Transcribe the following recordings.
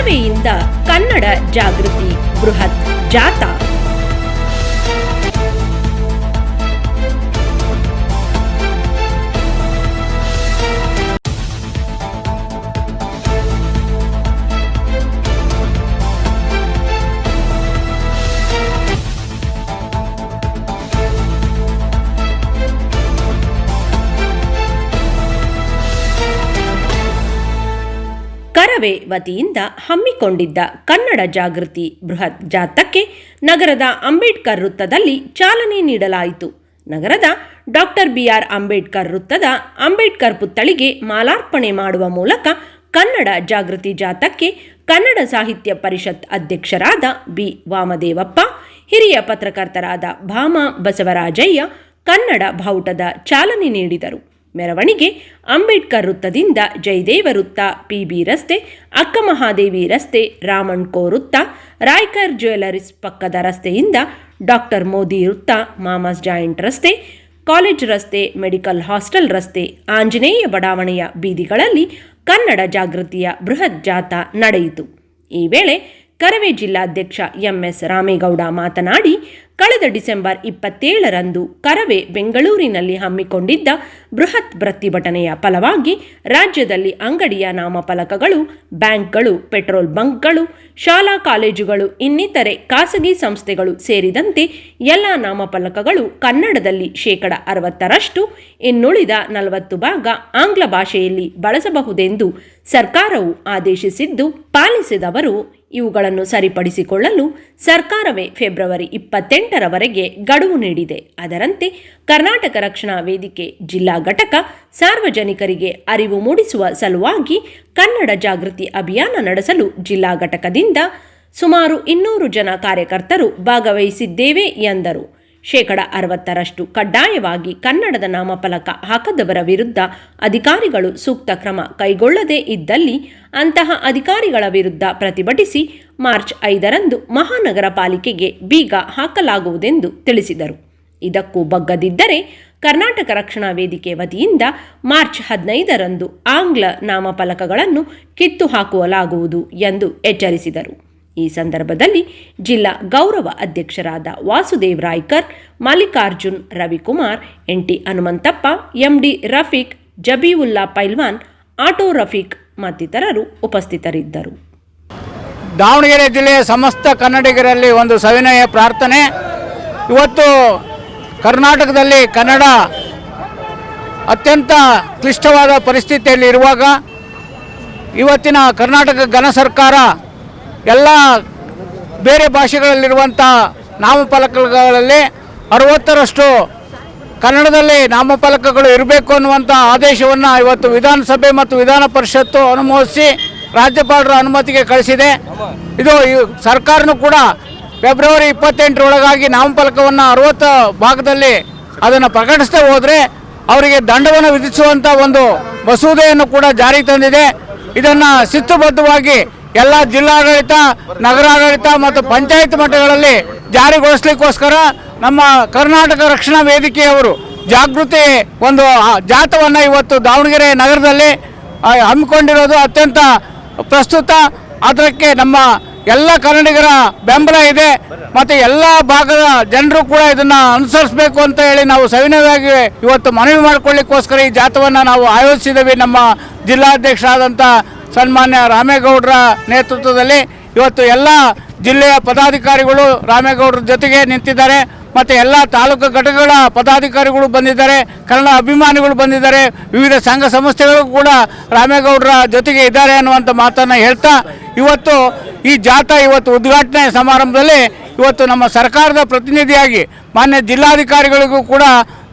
ಕರವೆಯಿಂದ ಕನ್ನಡ ಜಾಗೃತಿ ಬೃಹತ್ ಜಾಥಾ. ಕರವೇ ವತಿಯಿಂದ ಹಮ್ಮಿಕೊಂಡಿದ್ದ ಕನ್ನಡ ಜಾಗೃತಿ ಬೃಹತ್ ಜಾಥಾಕ್ಕೆ ನಗರದ ಅಂಬೇಡ್ಕರ್ ವೃತ್ತದಲ್ಲಿ ಚಾಲನೆ ನೀಡಲಾಯಿತು. ನಗರದ ಡಾಕ್ಟರ್ ಬಿಆರ್ ಅಂಬೇಡ್ಕರ್ ವೃತ್ತದ ಅಂಬೇಡ್ಕರ್ ಪುತ್ಥಳಿಗೆ ಮಾಲಾರ್ಪಣೆ ಮಾಡುವ ಮೂಲಕ ಕನ್ನಡ ಜಾಗೃತಿ ಜಾಥಾಕ್ಕೆ ಕನ್ನಡ ಸಾಹಿತ್ಯ ಪರಿಷತ್ ಅಧ್ಯಕ್ಷರಾದ ಬಿ. ವಾಮದೇವಪ್ಪ, ಹಿರಿಯ ಪತ್ರಕರ್ತರಾದ ಭಾಮ ಬಸವರಾಜಯ್ಯ ಕನ್ನಡ ಭಾವುಟದ ಚಾಲನೆ ನೀಡಿದರು. ಮೆರವಣಿಗೆ ಅಂಬೇಡ್ಕರ್ ವೃತ್ತದಿಂದ ಜಯದೇವ ವೃತ್ತ, ಪಿಬಿ ರಸ್ತೆ ಅಕ್ಕಮಹಾದೇವಿ ರಸ್ತೆ ರಾಮಣ್ಕೋ ವೃತ್ತ, ರಾಯ್ಕರ್ ಜ್ಯುವೆಲರೀಸ್ ಪಕ್ಕದ ರಸ್ತೆಯಿಂದ ಡಾಕ್ಟರ್ ಮೋದಿ ವೃತ್ತ, ಮಾಮಸ್ ಜಾಯಿಂಟ್ ರಸ್ತೆ, ಕಾಲೇಜ್ ರಸ್ತೆ, ಮೆಡಿಕಲ್ ಹಾಸ್ಟೆಲ್ ರಸ್ತೆ, ಆಂಜನೇಯ ಬಡಾವಣೆಯ ಬೀದಿಗಳಲ್ಲಿ ಕನ್ನಡ ಜಾಗೃತಿಯ ಬೃಹತ್ ಜಾಥಾ ನಡೆಯಿತು. ಈ ವೇಳೆ ಕರವೇ ಜಿಲ್ಲಾಧ್ಯಕ್ಷ ಎಂಎಸ್ ರಾಮೇಗೌಡ ಮಾತನಾಡಿ ಕಳೆದ ಡಿಸೆಂಬರ್ ಇಪ್ಪತ್ತೇಳರಂದು ಕರವೇ ಬೆಂಗಳೂರಿನಲ್ಲಿ ಹಮ್ಮಿಕೊಂಡಿದ್ದ ಬೃಹತ್ ಪ್ರತಿಭಟನೆಯ ಫಲವಾಗಿ ರಾಜ್ಯದಲ್ಲಿ ಅಂಗಡಿಯ ನಾಮಫಲಕಗಳು, ಬ್ಯಾಂಕ್ಗಳು, ಪೆಟ್ರೋಲ್ ಬಂಕ್ಗಳು, ಶಾಲಾ ಕಾಲೇಜುಗಳು, ಇನ್ನಿತರೆ ಖಾಸಗಿ ಸಂಸ್ಥೆಗಳು ಸೇರಿದಂತೆ ಎಲ್ಲ ನಾಮಫಲಕಗಳು ಕನ್ನಡದಲ್ಲಿ ಶೇಕಡ ಅರವತ್ತರಷ್ಟು, ಇನ್ನುಳಿದ ನಲವತ್ತು ಭಾಗ ಆಂಗ್ಲ ಭಾಷೆಯಲ್ಲಿ ಬಳಸಬಹುದೆಂದು ಸರ್ಕಾರವು ಆದೇಶಿಸಿದ್ದು, ಪಾಲಿಸಿದವರು ಇವುಗಳನ್ನು ಸರಿಪಡಿಸಿಕೊಳ್ಳಲು ಸರ್ಕಾರವೇ ಫೆಬ್ರವರಿ ಇಪ್ಪತ್ತೆಂಟರವರೆಗೆ ಗಡುವು ನೀಡಿದೆ. ಅದರಂತೆ ಕರ್ನಾಟಕ ರಕ್ಷಣಾ ವೇದಿಕೆ ಜಿಲ್ಲಾ ಘಟಕ ಸಾರ್ವಜನಿಕರಿಗೆ ಅರಿವು ಮೂಡಿಸುವ ಸಲುವಾಗಿ ಕನ್ನಡ ಜಾಗೃತಿ ಅಭಿಯಾನ ನಡೆಸಲು ಜಿಲ್ಲಾ ಘಟಕದಿಂದ ಸುಮಾರು ಇನ್ನೂರು ಜನ ಕಾರ್ಯಕರ್ತರು ಭಾಗವಹಿಸಿದ್ದೇವೆ ಎಂದರು. ಶೇಕಡ ಅರವತ್ತರಷ್ಟು ಕಡ್ಡಾಯವಾಗಿ ಕನ್ನಡದ ನಾಮಫಲಕ ಹಾಕದವರ ವಿರುದ್ಧ ಅಧಿಕಾರಿಗಳು ಸೂಕ್ತ ಕ್ರಮ ಕೈಗೊಳ್ಳದೇ ಇದ್ದಲ್ಲಿ ಅಂತಹ ಅಧಿಕಾರಿಗಳ ವಿರುದ್ಧ ಪ್ರತಿಭಟಿಸಿ ಮಾರ್ಚ್ ಐದರಂದು ಮಹಾನಗರ ಪಾಲಿಕೆಗೆ ಬೀಗ ಹಾಕಲಾಗುವುದೆಂದು ತಿಳಿಸಿದರು. ಇದಕ್ಕೂ ಬಗ್ಗದಿದ್ದರೆ ಕರ್ನಾಟಕ ರಕ್ಷಣಾ ವೇದಿಕೆ ವತಿಯಿಂದ ಮಾರ್ಚ್ ಹದಿನೈದರಂದು ಆಂಗ್ಲ ನಾಮಫಲಕಗಳನ್ನು ಕಿತ್ತು ಹಾಕಲಾಗುವುದು ಎಂದು ಎಚ್ಚರಿಸಿದರು. ಈ ಸಂದರ್ಭದಲ್ಲಿ ಜಿಲ್ಲಾ ಗೌರವ ಅಧ್ಯಕ್ಷರಾದ Vasudev Raikar, Mallikarjun Ravikumar, NT Hanumanthappa, MD Rafiq, Zabiulla Pailwan, auto Rafiq ಮತ್ತಿತರರು ಉಪಸ್ಥಿತರಿದ್ದರು. ದಾವಣಗೆರೆ ಜಿಲ್ಲೆಯ ಸಮಸ್ತ ಕನ್ನಡಿಗರಲ್ಲಿ ಒಂದು ಸವಿನಯ ಪ್ರಾರ್ಥನೆ. ಇವತ್ತು ಕರ್ನಾಟಕದಲ್ಲಿ ಕನ್ನಡ ಅತ್ಯಂತ ಕ್ಲಿಷ್ಟವಾದ ಪರಿಸ್ಥಿತಿಯಲ್ಲಿ ಇರುವಾಗ ಇವತ್ತಿನ ಕರ್ನಾಟಕ ಘನ ಸರ್ಕಾರ ಎಲ್ಲ ಬೇರೆ ಭಾಷೆಗಳಲ್ಲಿರುವಂಥ ನಾಮಫಲಕಗಳಲ್ಲಿ ಅರವತ್ತರಷ್ಟು ಕನ್ನಡದಲ್ಲಿ ನಾಮಫಲಕಗಳು ಇರಬೇಕು ಅನ್ನುವಂಥ ಆದೇಶವನ್ನು ಇವತ್ತು ವಿಧಾನಸಭೆ ಮತ್ತು ವಿಧಾನ ಪರಿಷತ್ತು ಅನುಮೋದಿಸಿ ರಾಜ್ಯಪಾಲರ ಅನುಮತಿಗೆ ಕಳಿಸಿದೆ. ಇದು ಸರ್ಕಾರನು ಕೂಡ ಫೆಬ್ರವರಿ ಇಪ್ಪತ್ತೆಂಟರೊಳಗಾಗಿ ನಾಮಫಲಕವನ್ನು ಅರವತ್ತು ಭಾಗದಲ್ಲಿ ಅದನ್ನು ಪ್ರಕಟಿಸದೆ ಹೋದರೆ ಅವರಿಗೆ ದಂಡವನ್ನು ವಿಧಿಸುವಂಥ ಒಂದು ಮಸೂದೆಯನ್ನು ಕೂಡ ಜಾರಿಗೆ ತಂದಿದೆ. ಇದನ್ನು ಶಿಸ್ತುಬದ್ಧವಾಗಿ ಎಲ್ಲ ಜಿಲ್ಲಾಡಳಿತ, ನಗರಾಡಳಿತ ಮತ್ತು ಪಂಚಾಯತ್ ಮಟ್ಟಗಳಲ್ಲಿ ಜಾರಿಗೊಳಿಸ್ಲಿಕ್ಕೋಸ್ಕರ ನಮ್ಮ ಕರ್ನಾಟಕ ರಕ್ಷಣಾ ವೇದಿಕೆಯವರು ಜಾಗೃತಿ ಒಂದು ಜಾಥವನ್ನು ಇವತ್ತು ದಾವಣಗೆರೆ ನಗರದಲ್ಲಿ ಹಮ್ಮಿಕೊಂಡಿರೋದು ಅತ್ಯಂತ ಪ್ರಸ್ತುತ ಅದಕ್ಕೆ ನಮ್ಮ ಎಲ್ಲ ಕನ್ನಡಿಗರ ಬೆಂಬಲ ಇದೆ ಮತ್ತು ಎಲ್ಲ ಭಾಗದ ಜನರು ಕೂಡ ಇದನ್ನು ಅನುಸರಿಸಬೇಕು ಅಂತ ಹೇಳಿ ನಾವು ಸವಿನಯವಾಗಿ ಇವತ್ತು ಮನವಿ ಮಾಡಿಕೊಳ್ಳಿಕ್ಕೋಸ್ಕರ ಈ ಜಾಥವನ್ನು ನಾವು ಆಯೋಜಿಸಿದ್ದೀವಿ ನಮ್ಮ ಜಿಲ್ಲಾಧ್ಯಕ್ಷರಾದಂಥ ಸನ್ಮಾನ್ಯ ರಾಮೇಗೌಡರ ನೇತೃತ್ವದಲ್ಲಿ. ಇವತ್ತು ಎಲ್ಲ ಜಿಲ್ಲೆಯ ಪದಾಧಿಕಾರಿಗಳು ರಾಮೇಗೌಡರ ಜೊತೆಗೆ ನಿಂತಿದ್ದಾರೆ. ಮತ್ತು ಎಲ್ಲ ತಾಲೂಕು ಘಟಕಗಳ ಪದಾಧಿಕಾರಿಗಳು ಬಂದಿದ್ದಾರೆ, ಕನ್ನಡ ಅಭಿಮಾನಿಗಳು ಬಂದಿದ್ದಾರೆ, ವಿವಿಧ ಸಂಘ ಸಂಸ್ಥೆಗಳು ಕೂಡ ರಾಮೇಗೌಡರ ಜೊತೆಗೆ ಇದ್ದಾರೆ ಅನ್ನುವಂಥ ಮಾತನ್ನು ಹೇಳ್ತಾ, ಇವತ್ತು ಈ ಜಾಥಾ ಇವತ್ತು ಉದ್ಘಾಟನೆ ಸಮಾರಂಭದಲ್ಲಿ ಇವತ್ತು ನಮ್ಮ ಸರ್ಕಾರದ ಪ್ರತಿನಿಧಿಯಾಗಿ ಮಾನ್ಯ ಜಿಲ್ಲಾಧಿಕಾರಿಗಳಿಗೂ ಕೂಡ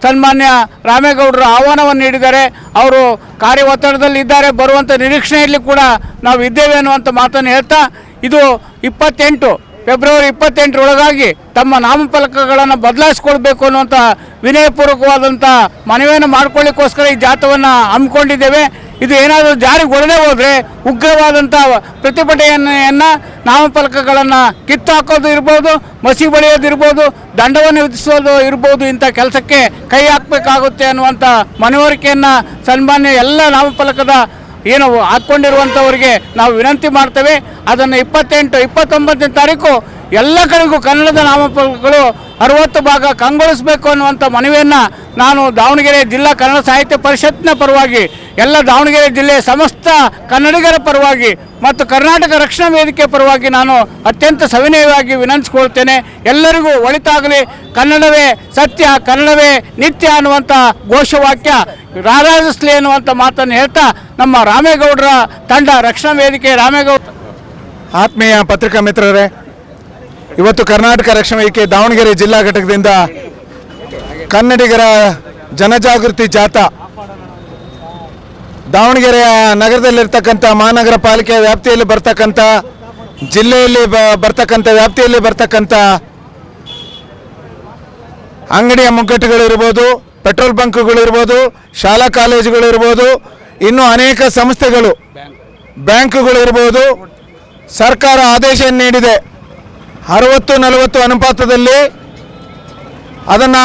ಸನ್ಮಾನ್ಯ ರಾಮೇಗೌಡರು ಆಹ್ವಾನವನ್ನು ನೀಡಿದ್ದಾರೆ. ಅವರು ಕಾರ್ಯ ಒತ್ತಡದಲ್ಲಿ ಇದ್ದಾರೆ ಬರುವಂಥ ನಿರೀಕ್ಷೆಯಲ್ಲಿ ಕೂಡ ನಾವು ಇದ್ದೇವೆ ಅನ್ನುವಂಥ ಮಾತನ್ನು ಹೇಳ್ತಾ, ಇದು ಇಪ್ಪತ್ತೆಂಟು ಫೆಬ್ರವರಿ ಇಪ್ಪತ್ತೆಂಟರೊಳಗಾಗಿ ತಮ್ಮ ನಾಮಫಲಕಗಳನ್ನು ಬದಲಾಯಿಸ್ಕೊಳ್ಬೇಕು ಅನ್ನುವಂಥ ವಿನಯಪೂರ್ವಕವಾದಂಥ ಮನವಿಯನ್ನು ಮಾಡ್ಕೊಳ್ಳಿಕ್ಕೋಸ್ಕರ ಈ ಜಾಥವನ್ನು ಹಮ್ಮಿಕೊಂಡಿದ್ದೇವೆ. ಇದು ಏನಾದರೂ ಜಾರಿಗೊಳದೆ ಹೋದರೆ ಉಗ್ರವಾದಂಥ ಪ್ರತಿಭಟನೆಯನ್ನು ನಾಮಫಲಕಗಳನ್ನು ಕಿತ್ತು ಹಾಕೋದು ಇರ್ಬೋದು, ಮಸಿ ಬಳಿಯೋದು ಇರ್ಬೋದು, ದಂಡವನ್ನು ವಿಧಿಸೋದು ಇರ್ಬೋದು ಇಂಥ ಕೆಲಸಕ್ಕೆ ಕೈ ಹಾಕಬೇಕಾಗುತ್ತೆ ಅನ್ನುವಂಥ ಮನವರಿಕೆಯನ್ನು ಸನ್ಮಾನ್ಯ ಎಲ್ಲ ನಾಮಫಲಕದ ಏನು ಹಾಕ್ಕೊಂಡಿರುವಂಥವ್ರಿಗೆ ನಾವು ವಿನಂತಿ ಮಾಡ್ತೇವೆ. ಅದನ್ನು ಇಪ್ಪತ್ತೆಂಟು, ಇಪ್ಪತ್ತೊಂಬತ್ತನೇ ತಾರೀಕು ಎಲ್ಲ ಕಡೆಗೂ ಕನ್ನಡದ ನಾಮಪತ್ರಗಳು ಅರವತ್ತು ಭಾಗ ಕಂಗೊಳಿಸಬೇಕು ಅನ್ನುವಂಥ ಮನವಿಯನ್ನು ನಾನು ದಾವಣಗೆರೆ ಜಿಲ್ಲಾ ಕನ್ನಡ ಸಾಹಿತ್ಯ ಪರಿಷತ್ನ ಪರವಾಗಿ, ಎಲ್ಲ ದಾವಣಗೆರೆ ಜಿಲ್ಲೆಯ ಸಮಸ್ತ ಕನ್ನಡಿಗರ ಪರವಾಗಿ ಮತ್ತು ಕರ್ನಾಟಕ ರಕ್ಷಣಾ ವೇದಿಕೆ ಪರವಾಗಿ ನಾನು ಅತ್ಯಂತ ಸವಿನಯವಾಗಿ ವಿನಂತಿಸ್ಕೊಳ್ತೇನೆ. ಎಲ್ಲರಿಗೂ ಒಳಿತಾಗಲಿ. ಕನ್ನಡವೇ ಸತ್ಯ, ಕನ್ನಡವೇ ನಿತ್ಯ ಅನ್ನುವಂಥ ಘೋಷವಾಕ್ಯ ರಾರಾಜಿಸ್ಲಿ ಅನ್ನುವಂಥ ಮಾತನ್ನು ಹೇಳ್ತಾ ನಮ್ಮ ರಾಮೇಗೌಡರ ತಂಡ ರಕ್ಷಣಾ ವೇದಿಕೆ ರಾಮೇಗೌಡ ಆತ್ಮೀಯ ಪತ್ರಿಕಾ ಮಿತ್ರರೇ, ಇವತ್ತು ಕರ್ನಾಟಕ ರಕ್ಷಣಾ ವೇದಿಕೆ ದಾವಣಗೆರೆ ಜಿಲ್ಲಾ ಘಟಕದಿಂದ ಕನ್ನಡಿಗರ ಜನಜಾಗೃತಿ ಜಾಥಾ. ದಾವಣಗೆರೆಯ ನಗರದಲ್ಲಿರ್ತಕ್ಕಂಥ ಮಹಾನಗರ ಪಾಲಿಕೆ ವ್ಯಾಪ್ತಿಯಲ್ಲಿ ಬರ್ತಕ್ಕಂಥ, ಜಿಲ್ಲೆಯಲ್ಲಿ ಬ, ಬರ್ತಕ್ಕಂಥ ವ್ಯಾಪ್ತಿಯಲ್ಲಿ ಬರ್ತಕ್ಕಂಥ ಅಂಗಡಿಯ ಮುಗ್ಗಟ್ಟುಗಳಿರ್ಬೋದು ಪೆಟ್ರೋಲ್ ಬಂಕ್ಗಳಿರ್ಬೋದು, ಶಾಲಾ ಕಾಲೇಜುಗಳಿರ್ಬೋದು, ಇನ್ನೂ ಅನೇಕ ಸಂಸ್ಥೆಗಳು. ಬ್ಯಾಂಕುಗಳಿರ್ಬೋದು. ಸರ್ಕಾರ ಆದೇಶ ನೀಡಿದೆ. ಅರವತ್ತು, ನಲವತ್ತು ಅನುಪಾತದಲ್ಲಿ ಅದನ್ನು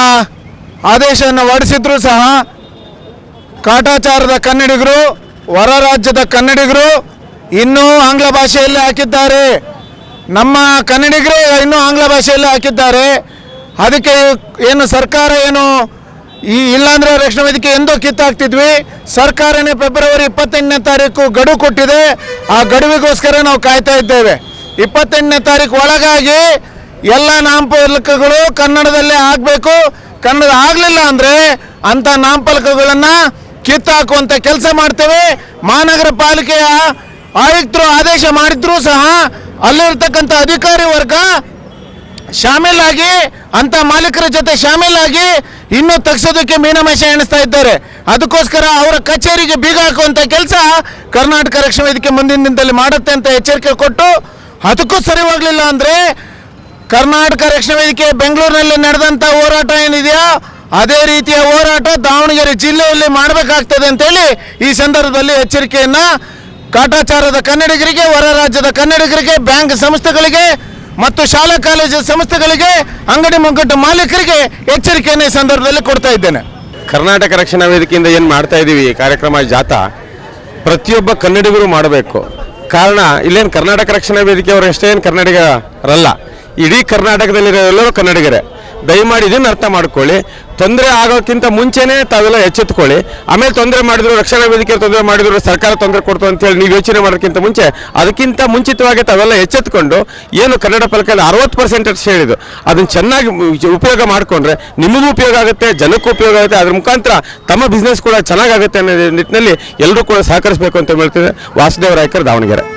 ಆದೇಶವನ್ನು ಹೊರಡಿಸಿದ್ರೂ ಸಹ ಕಾಟಾಚಾರದ ಕನ್ನಡಿಗರು, ಹೊರ ರಾಜ್ಯದ ಕನ್ನಡಿಗರು ಇನ್ನೂ ಆಂಗ್ಲ ಭಾಷೆಯಲ್ಲಿ ಹಾಕಿದ್ದಾರೆ. ನಮ್ಮ ಕನ್ನಡಿಗರೇ ಇನ್ನೂ ಆಂಗ್ಲ ಭಾಷೆಯಲ್ಲಿ ಹಾಕಿದ್ದಾರೆ. ಅದಕ್ಕೆ ಏನು ಸರ್ಕಾರ ಏನು ಈ ಇಲ್ಲಾಂದ್ರೆ ರಕ್ಷಣಾ ವೇದಿಕೆ ಎಂದೋ ಕಿತ್ತಾಕ್ತಿದ್ವಿ. ಸರ್ಕಾರನೇ ಫೆಬ್ರವರಿ ಇಪ್ಪತ್ತೆಂಟನೇ ತಾರೀಕು ಗಡುವು ಕೊಟ್ಟಿದೆ. ಆ ಗಡುವಿಗೋಸ್ಕರ ನಾವು ಕಾಯ್ತಾ ಇದ್ದೇವೆ. ಇಪ್ಪತ್ತೆಂಟನೇ ತಾರೀಕು ಒಳಗಾಗಿ ಎಲ್ಲ ನಾಮಫಲಕಗಳು ಕನ್ನಡದಲ್ಲೇ ಆಗಬೇಕು. ಕನ್ನಡ ಆಗಲಿಲ್ಲ ಅಂದರೆ ಅಂಥ ನಾಮಫಲಕಗಳನ್ನು ಕಿತ್ತಾಕುವಂಥ ಕೆಲಸ ಮಾಡ್ತೇವೆ. ಮಹಾನಗರ ಪಾಲಿಕೆಯ ಆಯುಕ್ತರು ಆದೇಶ ಮಾಡಿದ್ರು ಸಹ ಅಲ್ಲಿರ್ತಕ್ಕಂಥ ಅಧಿಕಾರಿ ವರ್ಗ ಶಾಮೀಲಾಗಿ ಅಂತ ಮಾಲೀಕರ ಜೊತೆ ಶಾಮೀಲಾಗಿ ಇನ್ನೂ ತಗ್ಸೋದಕ್ಕೆ ಮೀನಮೇಷ ಎಣಿಸ್ತಾ ಇದ್ದಾರೆ. ಅದಕ್ಕೋಸ್ಕರ ಅವರ ಕಚೇರಿಗೆ ಬೀಗ ಹಾಕುವಂಥ ಕೆಲಸ ಕರ್ನಾಟಕ ರಕ್ಷಣಾ ವೇದಿಕೆ ಮುಂದಿನ ದಿನದಲ್ಲಿ ಮಾಡುತ್ತೆ ಅಂತ ಎಚ್ಚರಿಕೆ ಕೊಟ್ಟು, ಅದಕ್ಕೂ ಸರಿ ಹೋಗಲಿಲ್ಲ ಅಂದರೆ ಕರ್ನಾಟಕ ರಕ್ಷಣಾ ವೇದಿಕೆ ಬೆಂಗಳೂರಿನಲ್ಲಿ ನಡೆದಂಥ ಹೋರಾಟ ಏನಿದೆಯೋ, ಅದೇ ರೀತಿಯ ಹೋರಾಟ ದಾವಣಗೆರೆ ಜಿಲ್ಲೆಯಲ್ಲಿ ಮಾಡಬೇಕಾಗ್ತದೆ ಅಂತೇಳಿ ಈ ಸಂದರ್ಭದಲ್ಲಿ ಎಚ್ಚರಿಕೆಯನ್ನು ಕಾಟಾಚಾರದ ಕನ್ನಡಿಗರಿಗೆ, ಹೊರ ರಾಜ್ಯದ ಕನ್ನಡಿಗರಿಗೆ, ಬ್ಯಾಂಕ್ ಸಂಸ್ಥೆಗಳಿಗೆ ಮತ್ತು ಶಾಲಾ ಕಾಲೇಜು ಸಂಸ್ಥೆಗಳಿಗೆ ಅಂಗಡಿ ಮುಂಗಟ್ಟು ಮಾಲೀಕರಿಗೆ ಎಚ್ಚರಿಕೆಯನ್ನು ಈ ಸಂದರ್ಭದಲ್ಲಿ ಕೊಡ್ತಾ ಇದ್ದೇನೆ. ಕರ್ನಾಟಕ ರಕ್ಷಣಾ ವೇದಿಕೆಯಿಂದ ಏನು ಮಾಡ್ತಾ ಇದ್ದೀವಿ ಈ ಕಾರ್ಯಕ್ರಮ ಜಾಥಾ ಪ್ರತಿಯೊಬ್ಬ ಕನ್ನಡಿಗರು ಮಾಡಬೇಕು. ಕಾರಣ, ಇಲ್ಲೇನು ಕರ್ನಾಟಕ ರಕ್ಷಣಾ ವೇದಿಕೆಯವರು ಎಷ್ಟೇ ಏನು ಕನ್ನಡಿಗರಲ್ಲ. ಇಡೀ ಕರ್ನಾಟಕದಲ್ಲಿರೋ ಎಲ್ಲರೂ ಕನ್ನಡಿಗರೇ. ದಯಮಾಡಿ ಇದನ್ನು ಅರ್ಥ ಮಾಡ್ಕೊಳ್ಳಿ. ತೊಂದರೆ ಆಗೋಕ್ಕಿಂತ ಮುಂಚೆನೇ ತಾವೆಲ್ಲ ಎಚ್ಚೆತ್ಕೊಳ್ಳಿ. ಆಮೇಲೆ ತೊಂದರೆ ಮಾಡಿದ್ರು, ರಕ್ಷಣಾ ವೇದಿಕೆ ತೊಂದರೆ ಮಾಡಿದ್ರು, ಸರ್ಕಾರ ತೊಂದರೆ ಕೊಡ್ತು ಅಂತೇಳಿ ನೀವು ಯೋಚನೆ ಮಾಡೋಕ್ಕಿಂತ ಮುಂಚೆ, ಅದಕ್ಕಿಂತ ಮುಂಚಿತವಾಗಿ ತಾವೆಲ್ಲ ಎಚ್ಚೆತ್ಕೊಂಡು, ಏನು ಕನ್ನಡ ಫಲಕದಲ್ಲಿ ಅರವತ್ತು ಪರ್ಸೆಂಟ್ ಅಷ್ಟು ಹೇಳಿದ್ದು, ಅದನ್ನು ಚೆನ್ನಾಗಿ ಉಪಯೋಗ ಮಾಡಿಕೊಂಡ್ರೆ ನಿಮಗೂ ಉಪಯೋಗ ಆಗುತ್ತೆ, ಜನಕ್ಕೂ ಉಪಯೋಗ ಆಗುತ್ತೆ, ಅದ್ರ ಮುಖಾಂತರ ತಮ್ಮ ಬಿಸ್ನೆಸ್ ಕೂಡ ಚೆನ್ನಾಗಾಗುತ್ತೆ ಅನ್ನೋ ನಿಟ್ಟಿನಲ್ಲಿ ಎಲ್ಲರೂ ಕೂಡ ಸಹಕರಿಸಬೇಕು ಅಂತ ಹೇಳ್ತಿದೆ. ವಾಸುದೇವ ರಾಯ್ಕರ್, ದಾವಣಗೆರೆ.